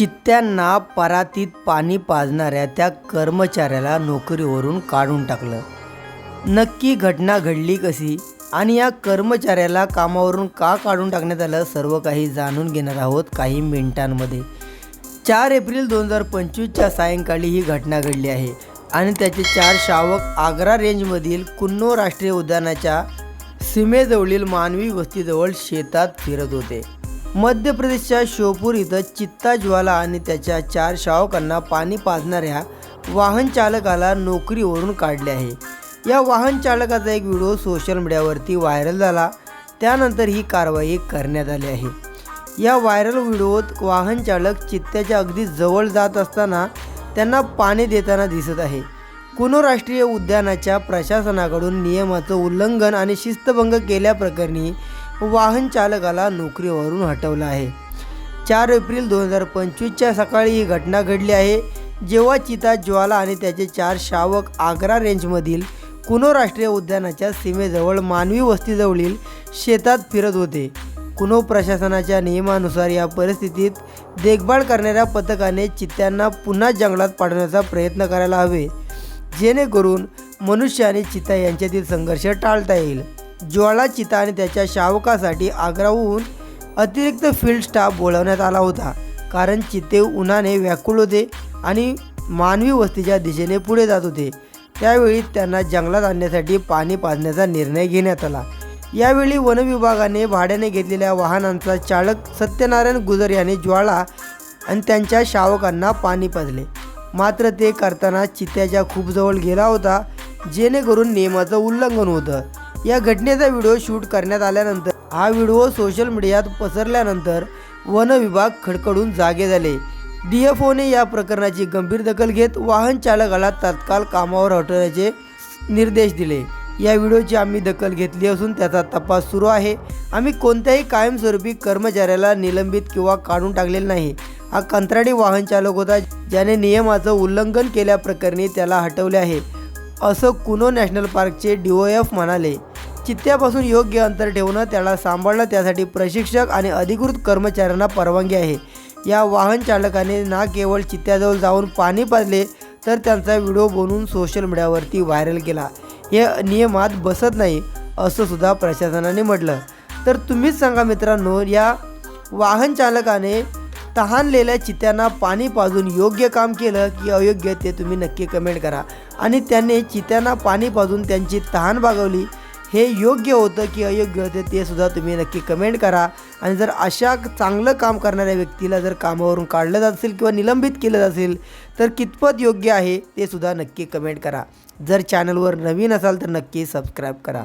चित्त्यांना परातीत पाणी पाजणाऱ्या त्या कर्मचाऱ्याला नोकरीवरून काढून टाकलं. नक्की घटना घडली कशी आणि या कर्मचाऱ्याला कामावरून का काढून टाकण्यात आलं सर्व काही जाणून घेणार आहोत काही मिनिटांमध्ये. चार एप्रिल दोन हजार पंचवीसच्या सायंकाळी ही घटना घडली आहे आणि त्याचे चार शावक आग्रा रेंजमधील कुन्नो राष्ट्रीय उद्यानाच्या सीमेजवळील मानवी वस्तीजवळ शेतात फिरत होते. मध्य प्रदेशच्या शोपूर इथं चित्ता ज्वाला आणि त्याच्या चार शावकांना पाणी पाजणाऱ्या वाहन चालकाला नोकरीवरून काढले आहे. या वाहन चालकाचा एक व्हिडिओ सोशल मीडियावरती व्हायरल झाला. त्यानंतर ही कारवाई करण्यात आली आहे. या व्हायरल व्हिडिओत वाहन चालक चित्त्याच्या अगदी जवळ जात असताना त्यांना पाणी देताना दिसत आहे. कुनो राष्ट्रीय उद्यानाच्या प्रशासनाकडून नियमाचं उल्लंघन आणि शिस्तभंग केल्याप्रकरणी वाहन चालकाला नोकरीवरून हटवलं आहे. चार एप्रिल दोन हजार पंचवीसच्या सकाळी ही घटना घडली आहे. जेव्हा चिता ज्वाला आणि त्याचे चार शावक आग्रा रेंजमधील कुनो राष्ट्रीय उद्यानाच्या सीमेजवळ मानवी वस्तीजवळील शेतात फिरत होते. कुनो प्रशासनाच्या नियमानुसार या परिस्थितीत देखभाल करणाऱ्या पथकाने चित्त्यांना पुन्हा जंगलात पाडण्याचा प्रयत्न करायला हवे. जेणेकरून मनुष्य आणि चिता यांच्यातील संघर्ष टाळता येईल. ज्वाळा चिता आणि त्याच्या शावकासाठी आग्राहून अतिरिक्त फील्ड स्टाफ बोलवण्यात आला होता. कारण चित्ते उन्हाने व्याकुळ होते आणि मानवी वस्तीच्या दिशेने पुढे जात होते. त्यावेळी त्यांना जंगलात आणण्यासाठी पाणी पाजण्याचा निर्णय घेण्यात आला. यावेळी वनविभागाने भाड्याने घेतलेल्या वाहनांचा चालक सत्यनारायण गुजर याने ज्वाळा आणि त्यांच्या शावकांना पाणी पाजले. मात्र ते करताना चित्त्याच्या खूप जवळ गेला होता जेणेकरून नियमाचं उल्लंघन होतं. या घटनेचा व्हिडिओ शूट करण्यात आल्यानंतर हा व्हिडिओ सोशल मीडियात पसरल्यानंतर वन विभाग खडखडून जागे झाले. डी एफ ओने या प्रकरणाची गंभीर दखल घेत वाहन चालकाला तत्काळ कामावर हटवण्याचे निर्देश दिले. या व्हिडिओची आम्ही दखल घेतली असून त्याचा तपास सुरू आहे. आम्ही कोणत्याही कायमस्वरूपी कर्मचाऱ्याला निलंबित किंवा काढून टाकलेला नाही. हा कंत्राटी वाहन चालक होता ज्याने नियमाचं उल्लंघन केल्याप्रकरणी त्याला हटवले आहे असं कुनो नॅशनल पार्कचे डी ओ एफ म्हणाले. चित्त्यापासून योग्य अंतर ठेवणं त्याला सांभाळणं त्यासाठी प्रशिक्षक आणि अधिकृत कर्मचाऱ्यांना परवानगी आहे. या वाहन चालकाने ना केवळ चित्त्याजवळ जाऊन पाणी पाजले तर त्यांचा व्हिडिओ बनवून सोशल मीडियावरती व्हायरल केला. हे नियमात बसत नाही असं सुद्धा प्रशासनाने म्हटलं. तर तुम्हीच सांगा मित्रांनो या वाहन चालकाने तहानलेल्या चित्त्यांना पाणी पाजून योग्य काम केलं की अयोग्य ते तुम्ही नक्की कमेंट करा. आणि त्यांनी चित्त्यांना पाणी पाजून त्यांची तहान भागवली हे योग्य होतं की अयोग्य होतं ते सुद्धा तुम्ही नक्की कमेंट करा. आणि जर अशा चांगलं काम करणाऱ्या व्यक्तीला जर कामावरून काढलं जात असेल किंवा निलंबित केलं जात असेल तर कितपत योग्य आहे ते सुद्धा नक्की कमेंट करा. जर चॅनलवर नवीन असाल तर नक्की सबस्क्राईब करा.